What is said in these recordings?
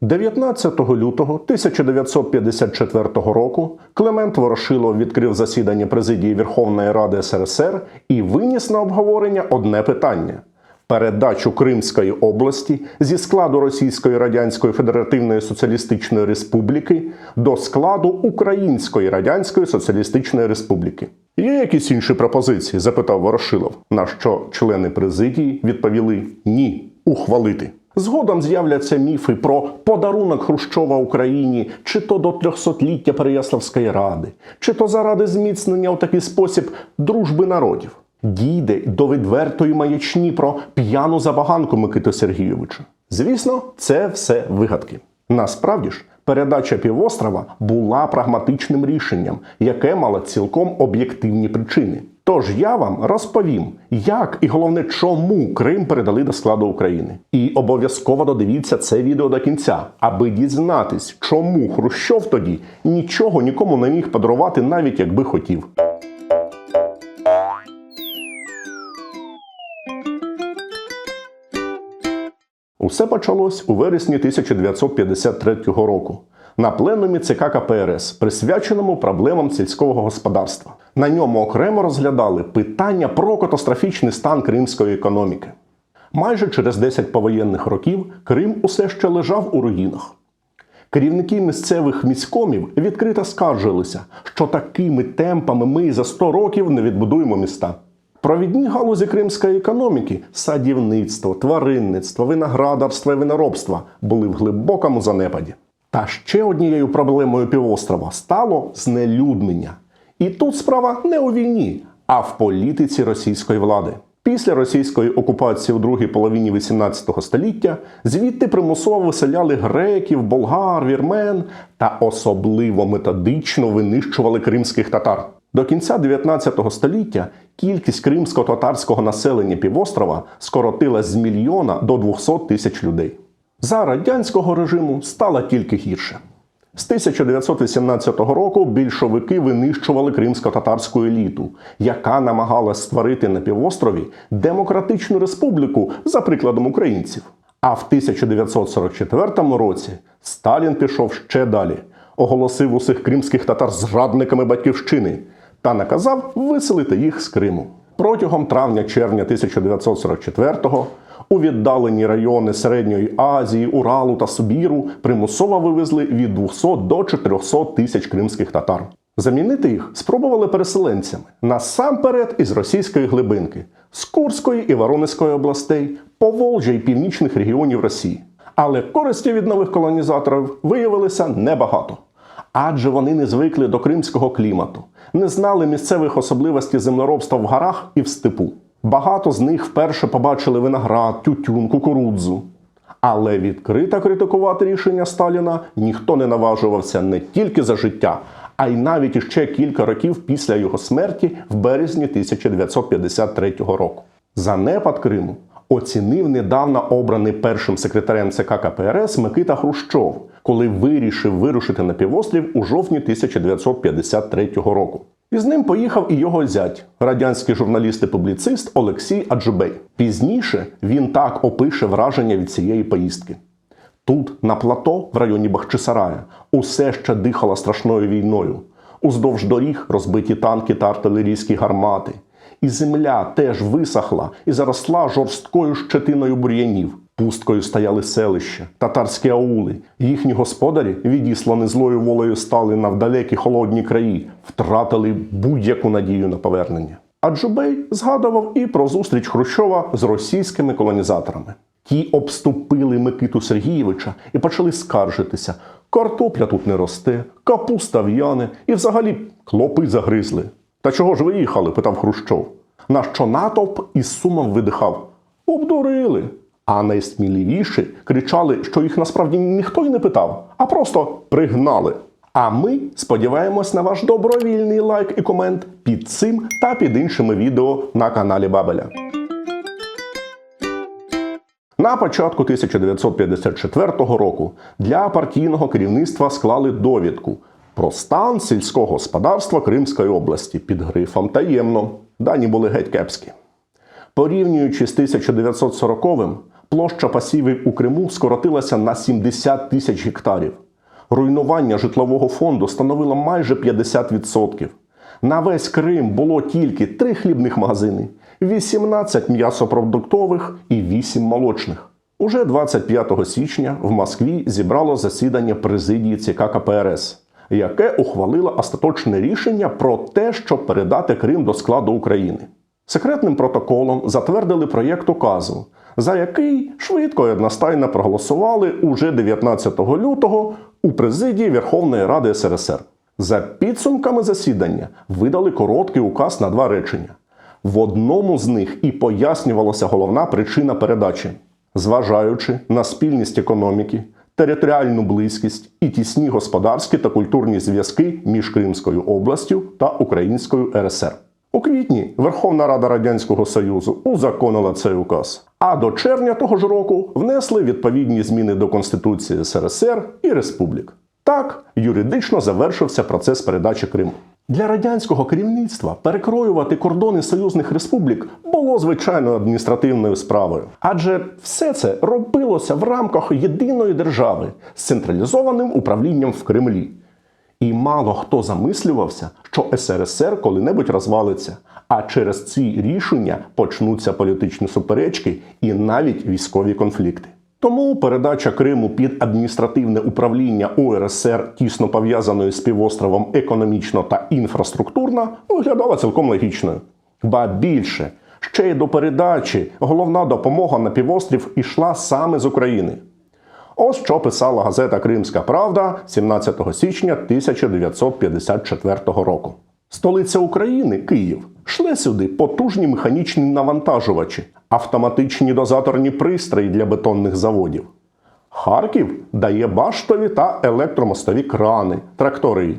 19 лютого 1954 року Клемент Ворошилов відкрив засідання президії Верховної Ради СРСР і виніс на обговорення одне питання: передачу Кримської області зі складу Російської Радянської Федеративної Соціалістичної Республіки до складу Української Радянської Соціалістичної Республіки. Є якісь інші пропозиції? запитав Ворошилов. На що члени президії відповіли ні, ухвалити. Згодом з'являться міфи про подарунок Хрущова Україні, чи то до 300-ліття Переяславської ради, чи то заради зміцнення у такий спосіб дружби народів. Дійде до відвертої маячні про п'яну забаганку Микити Сергійовича. Звісно, це все вигадки. Насправді ж, передача півострова була прагматичним рішенням, яке мало цілком об'єктивні причини. Тож я вам розповім, як і головне, чому Крим передали до складу України. І обов'язково додивіться це відео до кінця, аби дізнатись, чому Хрущов тоді нічого нікому не міг подарувати, навіть якби хотів. Усе почалось у вересні 1953 року на пленумі ЦК КПРС, присвяченому проблемам сільського господарства. На ньому окремо розглядали питання про катастрофічний стан кримської економіки. Майже через 10 повоєнних років Крим усе ще лежав у руїнах. Керівники місцевих міськомів відкрито скаржилися, що такими темпами ми за 100 років не відбудуємо міста. Провідні галузі кримської економіки садівництво, тваринництво, виноградарство і виноробство були в глибокому занепаді. Та ще однією проблемою півострова стало знелюднення. І тут справа не у війні, а в політиці російської влади. Після російської окупації у другій половині XVIII століття звідти примусово виселяли греків, болгар, вірмен та особливо методично винищували кримських татар. До кінця 19 століття кількість кримсько-татарського населення півострова скоротилась з мільйона до 200 тисяч людей. За радянського режиму стало тільки гірше. З 1918 року більшовики винищували кримсько-татарську еліту, яка намагалась створити на півострові демократичну республіку за прикладом українців. А в 1944 році Сталін пішов ще далі, оголосив усіх кримських татар зрадниками батьківщини та наказав виселити їх з Криму. Протягом травня-червня 1944-го у віддалені райони Середньої Азії, Уралу та Сибіру примусово вивезли від 200 до 400 тисяч кримських татар. Замінити їх спробували переселенцями насамперед із російської глибинки, з Курської і Воронезької областей, Поволжя і північних регіонів Росії. Але користі від нових колонізаторів виявилося небагато. Адже вони не звикли до кримського клімату, не знали місцевих особливостей землеробства в горах і в степу. Багато з них вперше побачили виноград, тютюн, кукурудзу. Але відкрито критикувати рішення Сталіна ніхто не наважувався не тільки за життя, а й навіть іще кілька років після його смерті в березні 1953 року. Занепад Криму оцінив недавно обраний першим секретарем ЦК КПРС Микита Хрущов, коли вирішив вирушити на півострів у жовтні 1953 року. І з ним поїхав і його зять, радянський журналіст і публіцист Олексій Аджубей. Пізніше він так опише враження від цієї поїздки. Тут, на плато, в районі Бахчисарая, усе ще дихало страшною війною. Уздовж доріг розбиті танки та артилерійські гармати. І земля теж висохла і заросла жорсткою щетиною бур'янів. Пусткою стояли селища, татарські аули. Їхні господарі, відіслані злою волею Сталина в далекі холодні краї, втратили будь-яку надію на повернення. А Джубей згадував і про зустріч Хрущова з російськими колонізаторами. Ті обступили Микиту Сергійовича і почали скаржитися. Картопля тут не росте, капуста в'яне і взагалі клопи загризли. Та чого ж ви їхали? питав Хрущов. На що натовп із сумом видихав. Обдурили. А найсміливіші кричали, що їх насправді ніхто й не питав, а просто пригнали. А ми сподіваємось на ваш добровільний лайк і комент під цим та під іншими відео на каналі Бабеля. На початку 1954 року для партійного керівництва склали довідку про стан сільського господарства Кримської області під грифом таємно. Дані були геть кепські. Порівнюючи з 1940-м, Площа пасівів у Криму скоротилася на 70 тисяч гектарів. Руйнування житлового фонду становило майже 50%. На весь Крим було тільки 3 хлібних магазини, 18 м'ясопродуктових і 8 молочних. Уже 25 січня в Москві зібрало засідання президії ЦК КПРС, яке ухвалило остаточне рішення про те, щоб передати Крим до складу України. Секретним протоколом затвердили проєкт указу, за який швидко і одностайно проголосували уже 19 лютого у президії Верховної Ради СРСР. За підсумками засідання видали короткий указ на два речення. В одному з них і пояснювалася головна причина передачі, зважаючи на спільність економіки, територіальну близькість і тісні господарські та культурні зв'язки між Кримською областю та Українською РСР. У квітні Верховна Рада Радянського Союзу узаконила цей указ. А до червня того ж року внесли відповідні зміни до Конституції СРСР і Республік. Так юридично завершився процес передачі Криму. Для радянського керівництва перекроювати кордони союзних республік було звичайною адміністративною справою, адже все це робилося в рамках єдиної держави з централізованим управлінням в Кремлі. І мало хто замислювався, що СРСР коли-небудь розвалиться, а через ці рішення почнуться політичні суперечки і навіть військові конфлікти. Тому передача Криму під адміністративне управління УРСР, тісно пов'язаної з півостровом економічно та інфраструктурно, виглядала цілком логічною. Ба більше, ще й до передачі головна допомога на півострів ішла саме з України. Ось що писала газета Кримська Правда 17 січня 1954 року. Столиця України, Київ, шле сюди потужні механічні навантажувачі, автоматичні дозаторні пристрої для бетонних заводів. Харків дає баштові та електромостові крани, трактори.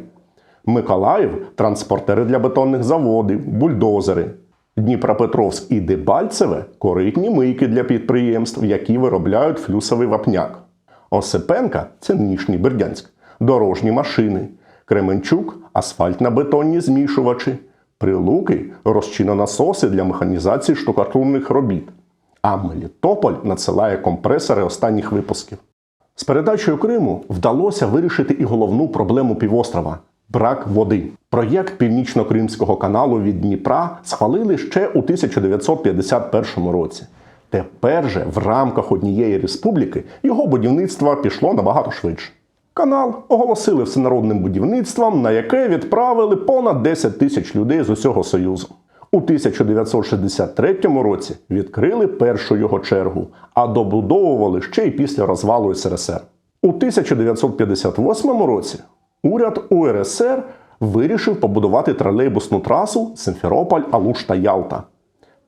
Миколаїв транспортери для бетонних заводів, бульдозери. Дніпропетровськ і Дебальцеве коритні мийки для підприємств, які виробляють флюсовий вапняк. Осипенка це нинішній Бердянськ, дорожні машини, Кременчук асфальтно-бетонні змішувачі, Прилуки розчинонасоси для механізації штукатурних робіт. А Мелітополь надсилає компресори останніх випусків. З передачею Криму вдалося вирішити і головну проблему півострова брак води. Проєкт Північно-Кримського каналу від Дніпра схвалили ще у 1951 році. Тепер же в рамках однієї республіки його будівництво пішло набагато швидше. Канал оголосили всенародним будівництвом, на яке відправили понад 10 тисяч людей з усього Союзу. У 1963 році відкрили першу його чергу, а добудовували ще й після розвалу СРСР. У 1958 році уряд УРСР вирішив побудувати тролейбусну трасу Симферополь, Алушта Ялта.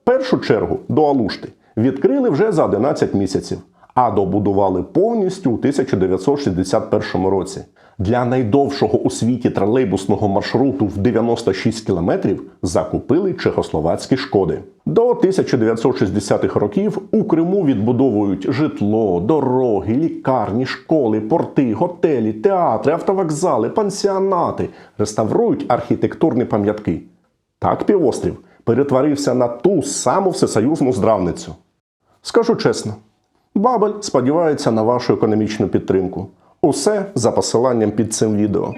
Першу чергу до Алушти відкрили вже за 11 місяців, а добудували повністю у 1961 році. Для найдовшого у світі тролейбусного маршруту в 96 кілометрів закупили чехословацькі шкоди. До 1960-х років у Криму відбудовують житло, дороги, лікарні, школи, порти, готелі, театри, автовокзали, пансіонати, реставрують архітектурні пам'ятки. Так півострів перетворився на ту саму всесоюзну здравницю. Скажу чесно, Бабель сподівається на вашу економічну підтримку. Усе за посиланням під цим відео.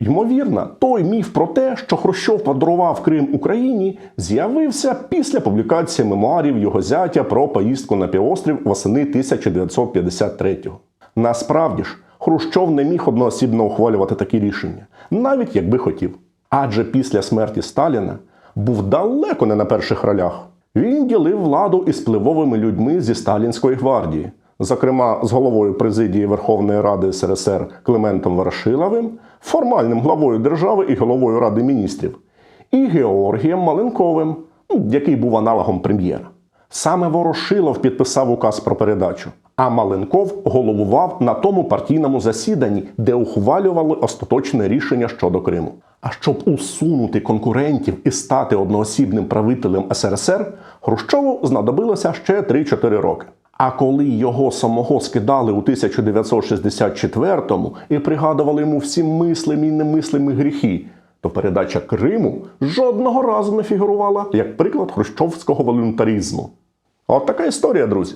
Ймовірно, той міф про те, що Хрущов подарував Крим Україні, з'явився після публікації мемуарів його зятя про поїздку на півострів восени 1953-го. Насправді ж, Хрущов не міг одноосібно ухвалювати такі рішення, навіть якби хотів. Адже після смерті Сталіна був далеко не на перших ролях. Він ділив владу із впливовими людьми зі Сталінської гвардії, зокрема з головою президії Верховної Ради СРСР Климентом Ворошиловим, формальним главою держави і головою Ради міністрів, і Георгієм Маленковим, який був аналогом прем'єра. Саме Ворошилов підписав указ про передачу, а Маленков головував на тому партійному засіданні, де ухвалювали остаточне рішення щодо Криму. А щоб усунути конкурентів і стати одноосібним правителем СРСР, Хрущову знадобилося ще 3-4 роки. А коли його самого скидали у 1964-му і пригадували йому всі мислимі і немислимі гріхи, то передача Криму жодного разу не фігурувала як приклад хрущовського волюнтарізму. От така історія, друзі.